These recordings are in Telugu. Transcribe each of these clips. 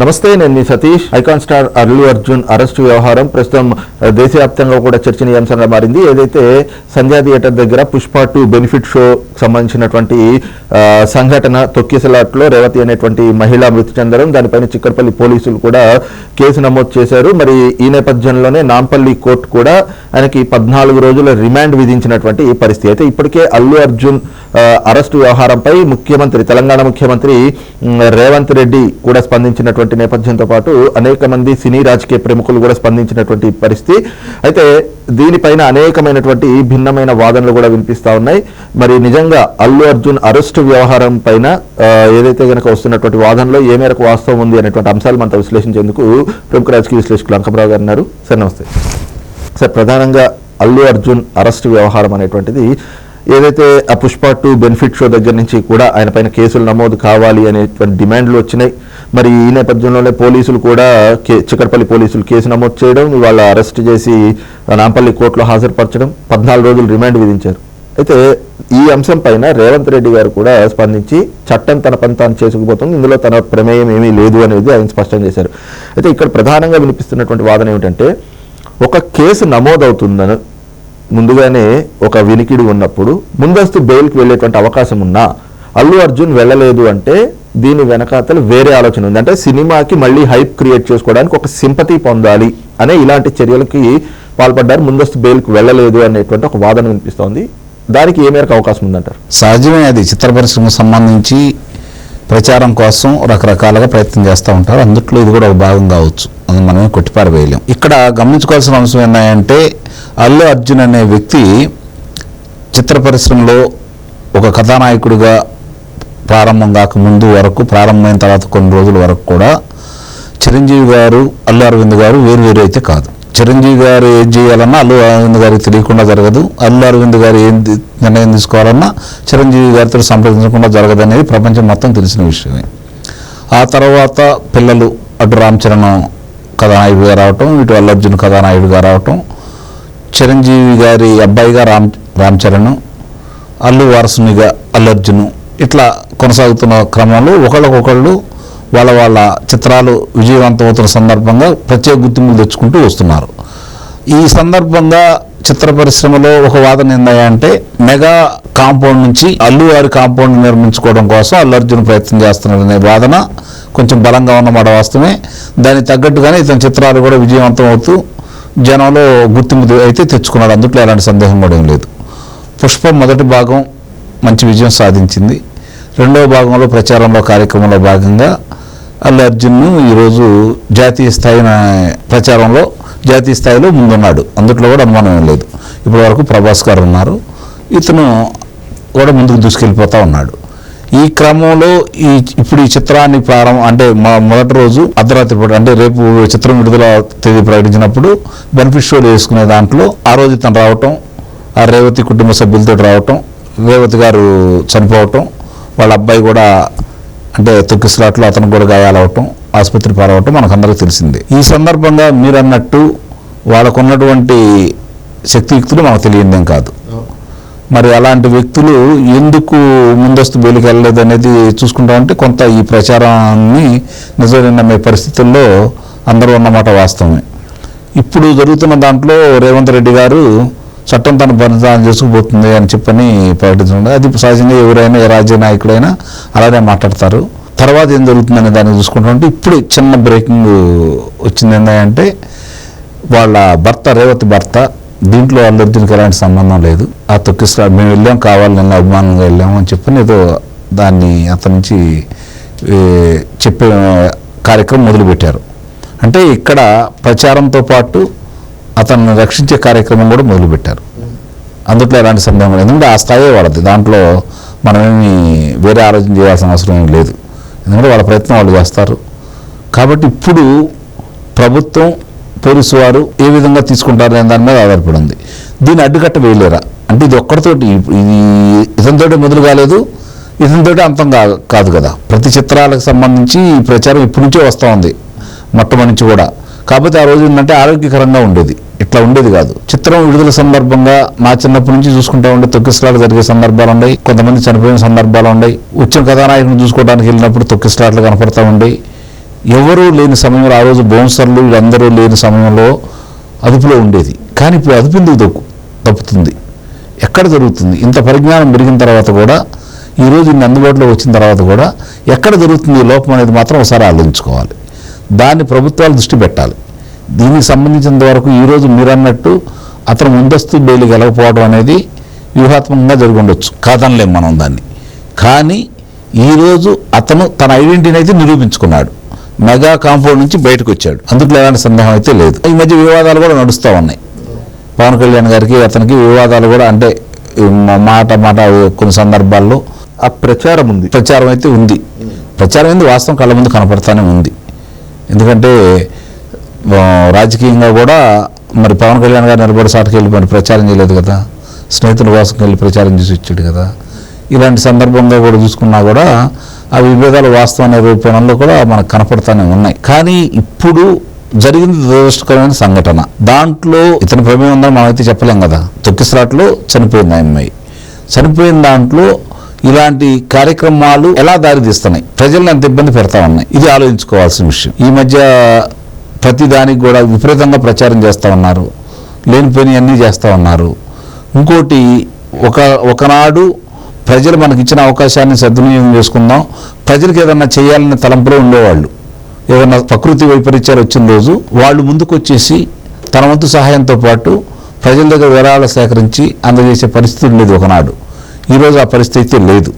నమస్తే నేను మీ Satish. Icon star Allu Arjun arrest వ్యవహారం. ప్రస్తుతం దేశవ్యాప్తంగా కూడా చర్చనీయాంశంగా మారింది. ఏదైతే సంధ్యా థియేటర్ దగ్గర పుష్ప టూ బెనిఫిట్ షో సంబంధించినటువంటి సంఘటన తొక్కిసలాట్లో రేవతి అనేటువంటి మహిళ మృతి చెందడం దానిపైన చిక్కడపల్లి పోలీసులు కూడా కేసు నమోదు చేశారు. మరి ఈ నేపథ్యంలోనే నాంపల్లి కోర్టు కూడా ఆయనకి పద్నాలుగు రోజుల రిమాండ్ విధించినటువంటి పరిస్థితి అయితే ఇప్పటికే అల్లు అర్జున్ అరెస్టు వ్యవహారంపై ముఖ్యమంత్రి తెలంగాణ ముఖ్యమంత్రి రేవంత్ రెడ్డి కూడా స్పందించినటువంటి నేపథ్యంతో పాటు అనేక మంది సినీ రాజకీయ ప్రముఖులు కూడా స్పందించినటువంటి పరిస్థితి. అయితే దీనిపైన అనేకమైనటువంటి భిన్నమైన వాదనలు కూడా వినిపిస్తా ఉన్నాయి. మరి నిజంగా అల్లు అర్జున్ అరెస్టు వ్యవహారం పైన ఏదైతే గనక వస్తున్నటువంటి వాదనలో ఏ మేరకు వాస్తవం ఉంది అనేటువంటి అంశాలు మనతో విశ్లేషించేందుకు ప్రముఖ రాజకీయ విశ్లేషకులు అంకమరావు గారు ఉన్నారు. సార్ నమస్తే. సార్ ప్రధానంగా అల్లు అర్జున్ అరెస్ట్ వ్యవహారం అనేటువంటిది ఏదైతే ఆ పుష్ప టూ బెనిఫిట్ షో దగ్గర నుంచి కూడా ఆయన పైన కేసులు నమోదు కావాలి అనేటువంటి డిమాండ్లు వచ్చినాయి. మరి ఈ నేపథ్యంలోనే పోలీసులు కూడా కే చిక్కడపల్లి పోలీసులు కేసు నమోదు చేయడం ఇవాళ అరెస్ట్ చేసి నాంపల్లి కోర్టులో హాజరుపరచడం పద్నాలుగు రోజులు రిమాండ్ విధించారు. అయితే ఈ అంశం పైన రేవంత్ రెడ్డి గారు కూడా స్పందించి చట్టం తన పని తాను చేసుకుపోతుంది ఇందులో తన ప్రమేయం ఏమీ లేదు అనేది ఆయన స్పష్టం చేశారు. అయితే ఇక్కడ ప్రధానంగా వినిపిస్తున్నటువంటి వాదన ఏమిటంటే ఒక కేసు నమోదవుతుందని ముందుగానే ఒక వినికిడి ఉన్నప్పుడు ముందస్తు బెయిల్కి వెళ్ళేటువంటి అవకాశం ఉన్నా అల్లు అర్జున్ వెళ్ళలేదు అంటే దీని వెనకాతలు వేరే ఆలోచన ఉంది. అంటే సినిమాకి మళ్ళీ హైప్ క్రియేట్ చేసుకోవడానికి ఒక సింపతి పొందాలి అనే ఇలాంటి చర్యలకి పాల్పడ్డారు. ముందస్తు బెయిల్కి వెళ్ళలేదు అనేటువంటి ఒక వాదన వినిపిస్తోంది. దానికి ఏ మేరకు అవకాశం ఉందంటారు? సహజమే అది. చిత్ర పరిశ్రమకు సంబంధించి ప్రచారం కోసం రకరకాలుగా ప్రయత్నం చేస్తూ ఉంటారు. అందుట్లో ఇది కూడా ఒక భాగం కావచ్చు. అది మనమే కొట్టిపారవేయలేం ఇక్కడ గమనించుకోవాల్సిన అంశం ఏంటంటే అల్లు అర్జున్ అనే వ్యక్తి చిత్ర పరిశ్రమలో ఒక కథానాయకుడిగా ప్రారంభం కాక ముందు వరకు ప్రారంభమైన తర్వాత కొన్ని రోజుల వరకు కూడా చిరంజీవి గారు అల్లు అరవింద్ గారు వేరు వేరు అయితే కాదు. చిరంజీవి గారు ఏం చేయాలన్నా అల్లు అరవింద్ గారికి తెలియకుండా జరగదు. అల్లు అరవింద్ గారు ఏం నిర్ణయం తీసుకోవాలన్నా చిరంజీవి గారితో సంప్రదించకుండా జరగదు అనేది ప్రపంచం మొత్తం తెలిసిన విషయమే. ఆ తర్వాత పిల్లలు అటు రామ్ చరణ్ కథానాయుడిగా రావటం ఇటు అల్లు అర్జున్ కథానాయుడిగా రావటం చిరంజీవి గారి అబ్బాయిగా రామ్ రామ్ చరణ్ అల్లు వారసునిగా అల్లు అర్జున్ ఇట్లా కొనసాగుతున్న క్రమంలో ఒకళ్ళకొకళ్ళు వాళ్ళ వాళ్ళ చిత్రాలు విజయవంతమవుతున్న సందర్భంగా ప్రత్యేక గుర్తింపులు తెచ్చుకుంటూ వస్తున్నారు. ఈ సందర్భంగా చిత్ర పరిశ్రమలో ఒక వాదన ఏందంటే మెగా కాంపౌండ్ నుంచి అల్లు వారి కాంపౌండ్ నిర్మించుకోవడం కోసం అల్లు అర్జున్ ప్రయత్నం చేస్తున్నాడనే వాదన కొంచెం బలంగా ఉన్నమాట వాస్తవమే. దానికి తగ్గట్టుగానే ఇతని చిత్రాలు కూడా విజయవంతం అవుతూ జనంలో గుర్తింపు అయితే తెచ్చుకున్నాడు అందుట్లో ఎలాంటి సందేహం కూడా ఏం లేదు. పుష్పం మొదటి భాగం మంచి విజయం సాధించింది. రెండవ భాగంలో ప్రచారంలో కార్యక్రమంలో భాగంగా అల్లు అర్జున్ను ఈరోజు జాతీయ స్థాయి ప్రచారంలో జాతీయ స్థాయిలో ముందున్నాడు. అందుట్లో కూడా అనుమానం లేదు. ఇప్పటి వరకు ప్రభాస్ గారు ఉన్నారు. ఇతను కూడా ముందుకు దూసుకెళ్ళిపోతూ ఉన్నాడు. ఈ క్రమంలో ఈ ఇప్పుడు ఈ చిత్రాన్ని ప్రారంభం అంటే మా మొదటి రోజు అర్ధరాత్రి పూట అంటే రేపు చిత్రం విడుదల తేదీ ప్రకటించినప్పుడు బెనిఫిట్ షోలు వేసుకునే దాంట్లో ఆ రోజు ఇతను రావటం ఆ రేవతి కుటుంబ సభ్యులతో రావటం రేవతి గారు చనిపోవటం వాళ్ళ అబ్బాయి కూడా అంటే తొక్కిసలాట్లో అతను కూడా గాయాలవటం ఆసుపత్రి పాలవటం మనకందరికీ తెలిసింది. ఈ సందర్భంగా మీరు అన్నట్టు వాళ్ళకున్నటువంటి శక్తియుక్తులు మనకు తెలియదేం కాదు. మరి అలాంటి వ్యక్తులు ఎందుకు ముందస్తు బెయిల్కి వెళ్ళలేదు అనేది చూసుకుంటామంటే కొంత ఈ ప్రచారాన్ని నిజమైన నమ్మే పరిస్థితుల్లో అందరూ ఉన్నమాట వాస్తవమే. ఇప్పుడు జరుగుతున్న దాంట్లో రేవంత్ రెడ్డి గారు చట్టం తన పని తాను చేసుకుపోతుంది అని చెప్పని ప్రకటించడం అది సహజంగా ఎవరైనా ఏ రాజ్య నాయకుడైనా అలానే మాట్లాడతారు. తర్వాత ఏం జరుగుతుందనే దాన్ని చూసుకుంటుంటే ఇప్పుడు చిన్న బ్రేకింగ్ వచ్చింది ఏంటంటే వాళ్ళ భర్త రేవతి భర్త దీంట్లో అల్లు ఎలాంటి సంబంధం లేదు. ఆ తొక్కిస్తా మేము వెళ్ళాం కావాలి నిన్న అభిమానంగా వెళ్ళాము అని చెప్పని ఏదో దాన్ని అతని నుంచి చెప్పే కార్యక్రమం మొదలుపెట్టారు. అంటే ఇక్కడ ప్రచారంతో పాటు అతన్ని రక్షించే కార్యక్రమం కూడా మొదలుపెట్టారు. అందుట్లో ఎలాంటి సందేహం ఎందుకంటే ఆ స్థాయి వాళ్ళది. దాంట్లో మనమేమి వేరే ఆలోచన చేయాల్సిన అవసరం ఏమీ లేదు. ఎందుకంటే వాళ్ళ ప్రయత్నం వాళ్ళు చేస్తారు. కాబట్టి ఇప్పుడు ప్రభుత్వం పోలీసు వారు ఏ విధంగా తీసుకుంటారు అనే దాని మీద ఆధారపడి ఉంది. దీన్ని అడ్డుకట్ట వేయలేరా? అంటే ఇది ఒక్కడితోటి ఇది ఇతనితోటి మొదలు కాలేదు. ఇతనితోటి అంతం కా కాదు కదా. ప్రతి చిత్రాలకు సంబంధించి ఈ ప్రచారం ఇప్పటి నుంచే వస్తూ ఉంది. మొట్టమొదటి నుంచి కూడా. కాకపోతే ఆ రోజు ఏంటంటే ఆరోగ్యకరంగా ఉండేది. ఇట్లా ఉండేది కాదు. చిత్రం విడుదల సందర్భంగా మా చిన్నప్పటి నుంచి చూసుకుంటా ఉండే తొక్కిసలాట్లు జరిగే సందర్భాలు ఉన్నాయి. కొంతమంది చనిపోయిన సందర్భాలు ఉన్నాయి. వచ్చిన కథానాయకుని చూసుకోవడానికి వెళ్ళినప్పుడు తొక్కిసలాట్లు కనపడతా ఉండే. ఎవరూ లేని సమయంలో ఆ రోజు బౌన్సర్లు వీళ్ళందరూ లేని సమయంలో అదుపులో ఉండేది. కానీ ఇప్పుడు అదుపు ఎందుకు తప్పు తప్పుతుంది. ఎక్కడ జరుగుతుంది? ఇంత పరిజ్ఞానం పెరిగిన తర్వాత కూడా ఈరోజు ఇన్ని అందుబాటులో వచ్చిన తర్వాత కూడా ఎక్కడ జరుగుతుంది ఈ లోపం అనేది మాత్రం ఒకసారి ఆలోచించుకోవాలి. దాన్ని ప్రభుత్వాలు దృష్టి పెట్టాలి. దీనికి సంబంధించినంత వరకు ఈరోజు మీరు అన్నట్టు అతను ముందస్తు బెయిల్ గెలకపోవడం అనేది వ్యూహాత్మకంగా జరిగి ఉండొచ్చు. కాదనలేం మనం దాన్ని. కానీ ఈరోజు అతను తన ఐడెంటిటీని అయితే నిరూపించుకున్నాడు. మెగా కాంపౌండ్ నుంచి బయటకు వచ్చాడు. అందులో ఎలాంటి సందేహం అయితే లేదు. ఈ మధ్య వివాదాలు కూడా నడుస్తూ ఉన్నాయి. పవన్ కళ్యాణ్ గారికి అతనికి వివాదాలు కూడా అంటే మాట మాట కొన్ని సందర్భాల్లో ఆ ప్రచారం ఉంది. ప్రచారం అయితే ఉంది. ప్రచారం ఏంది? వాస్తవం కళ్ళ ముందు కనపడతానే ఉంది. ఎందుకంటే రాజకీయంగా కూడా మరి పవన్ కళ్యాణ్ గారు నిలబడి సాటుకు వెళ్ళి మరి ప్రచారం చేయలేదు కదా. స్నేహితుల కోసం వెళ్ళి ప్రచారం చేసి వచ్చాడు కదా. ఇలాంటి సందర్భంగా కూడా చూసుకున్నా కూడా ఆ విభేదాలు వాస్తవ రూపంలో కూడా మనకు కనపడతానే ఉన్నాయి. కానీ ఇప్పుడు జరిగింది దురదృష్టకరమైన సంఘటన. దాంట్లో ఇతని ప్రమేయం ఉందని మనమైతే చెప్పలేం కదా. తొక్కిసలాట్లో చనిపోయింది ఆ అమ్మాయి చనిపోయిన దాంట్లో ఇలాంటి కార్యక్రమాలు ఎలా దారితీస్తున్నాయి? ప్రజల్ని ఎంత ఇబ్బంది పెడతా ఉన్నాయి. ఇది ఆలోచించుకోవాల్సిన విషయం. ఈ మధ్య ప్రతి దానికి కూడా విపరీతంగా ప్రచారం చేస్తూ ఉన్నారు. లేనిపోయినవి అన్నీ చేస్తూ ఉన్నారు. ఇంకోటి ఒక ఒకనాడు ప్రజలు మనకి ఇచ్చిన అవకాశాన్ని సద్వినియోగం చేసుకుందాం. ప్రజలకు ఏదన్నా చేయాలనే తలంపులో ఉండేవాళ్ళు. ఏదన్నా ప్రకృతి వైపరీత్యాలు వచ్చిన రోజు వాళ్ళు ముందుకు వచ్చేసి తన వంతు సహాయంతో పాటు ప్రజల దగ్గర వివరాలు సేకరించి అందజేసే పరిస్థితి ఉండేది ఒకనాడు. ఈరోజు ఆ పరిస్థితి అయితే లేదు.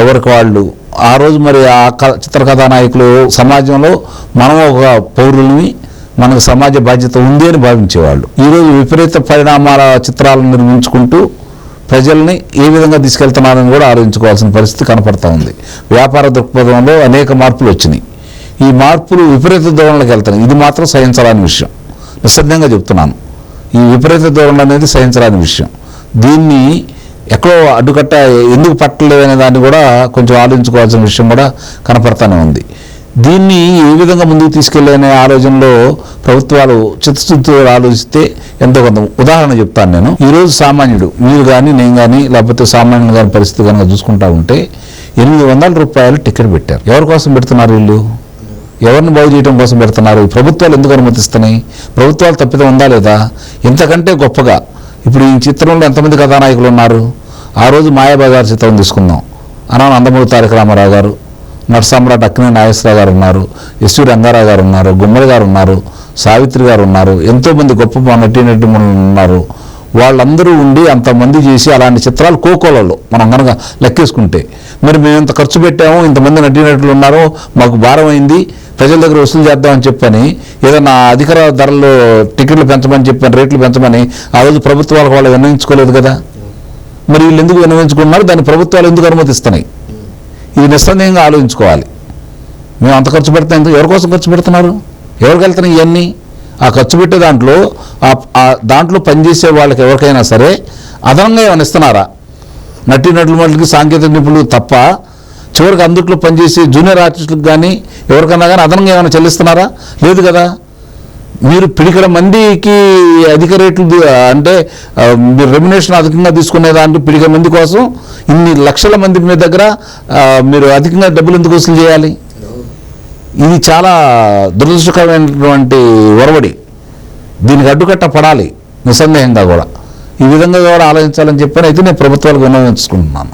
ఎవరికి వాళ్ళు? ఆ రోజు మరి ఆ క- చిత్రకథానాయకులు సమాజంలో మనం ఒక పౌరుల్ని మనకు సమాజ బాధ్యత ఉంది అని భావించేవాళ్ళు. ఈరోజు విపరీత పరిణామాల చిత్రాలను నిర్మించుకుంటూ ప్రజల్ని ఏ విధంగా తీసుకెళ్తున్నారని కూడా ఆలోచించుకోవాల్సిన పరిస్థితి కనపడతా ఉంది. వ్యాపార దృక్పథంలో అనేక మార్పులు వచ్చినాయి. ఈ మార్పులు విపరీత ధోరణిలోకి వెళ్తున్నాయి. ఇది మాత్రం సహించరాని విషయం. నిశ్శబ్దంగా చెప్తున్నాను. ఈ విపరీత ధోరణి అనేది సహించరాని విషయం. దీన్ని ఎక్కడో అడ్డుకట్ట ఎందుకు పట్టలేదు అనే దాన్ని కూడా కొంచెం ఆలోచించుకోవాల్సిన విషయం కూడా కనపడతానే ఉంది. దీన్ని ఏ విధంగా ముందుకు తీసుకెళ్ళనే ఆలోచనలో ప్రభుత్వాలు చిత్తశుద్ధితో ఆలోచిస్తే ఎంతో కొంత ఉదాహరణ చెప్తాను నేను. ఈరోజు సామాన్యుడు మీరు కానీ నేను కానీ లేకపోతే సామాన్యుడు కానీ పరిస్థితి కనుక చూసుకుంటా ఉంటే ఎనిమిది వందల రూపాయలు టికెట్ పెట్టారు. ఎవరి కోసం పెడుతున్నారు వీళ్ళు? ఎవరిని బాగు చేయడం కోసం పెడుతున్నారు? ప్రభుత్వాలు ఎందుకు అనుమతిస్తున్నాయి? ప్రభుత్వాలు తప్పిదం ఉందా లేదా? ఇంతకంటే గొప్పగా ఇప్పుడు ఈ చిత్రంలో ఎంతమంది కథానాయకులు ఉన్నారు? ఆ రోజు మాయాబజార్ చిత్రం తీసుకుందాం. అనా నందమూరి తారక రామారావు గారు నరసామ్రాట్ అక్కినే నాగేశ్వరరావు గారు ఉన్నారు ఎస్వి రంగారావు గారు ఉన్నారు గుమ్మడి గారు ఉన్నారు సావిత్రి గారు ఉన్నారు ఎంతోమంది గొప్ప నటీనటులు ఉన్నారు. వాళ్ళందరూ ఉండి అంతమంది చేసి అలాంటి చిత్రాలు కోకోలలో మనం కనుక లెక్కేసుకుంటే. మరి మేము ఇంత ఖర్చు పెట్టాము ఇంతమంది నటీనటులు ఉన్నారు మాకు భారం అయింది ప్రజల దగ్గర వసూలు చేద్దామని చెప్పని ఏదైనా అధికార ధరలు టికెట్లు పెంచమని చెప్పని రేట్లు పెంచమని ఆ రోజు ప్రభుత్వాలకు వాళ్ళు విన్నవించుకోలేదు కదా. మరి వీళ్ళు ఎందుకు విన్నవించుకున్నారు దాన్ని ప్రభుత్వాలు ఎందుకు అనుమతిస్తున్నాయి? ఇది నిస్సందేహంగా ఆలోచించుకోవాలి. మేము అంత ఖర్చు పెడతాం ఎందుకు ఎవరి కోసం ఖర్చు పెడుతున్నారు? ఎవరికి వెళ్తున్నాయి ఇవన్నీ ఆ ఖర్చు పెట్టే దాంట్లో ఆ- దాంట్లో పనిచేసే వాళ్ళకి ఎవరికైనా సరే అదనంగా ఏమైనా ఇస్తున్నారా? నటీ నటుల సాంకేతిక నిపుణులు తప్ప చివరికి అందుట్లో పనిచేసి జూనియర్ ఆర్టిస్టులకు కానీ ఎవరికన్నా కానీ అదనంగా ఏమైనా చెల్లిస్తున్నారా? లేదు కదా. మీరు పిడికడ మందికి అధిక రేట్లు అంటే మీరు రెమ్యునేషన్ అధికంగా తీసుకునే దాంట్లో పిడికల మంది కోసం ఇన్ని లక్షల మంది మీ దగ్గర మీరు అధికంగా డబ్బులు ఎందుకు వసూలు చేయాలి? ఇది చాలా దురదృష్టకరమైనటువంటి ఒరవడి. దీనికి అడ్డుకట్ట పడాలి. నిస్సందేహంగా కూడా. ఈ విధంగా కూడా ఆలోచించాలని చెప్పని అయితే నేను ప్రభుత్వాలకు వినియోగించుకుంటున్నాను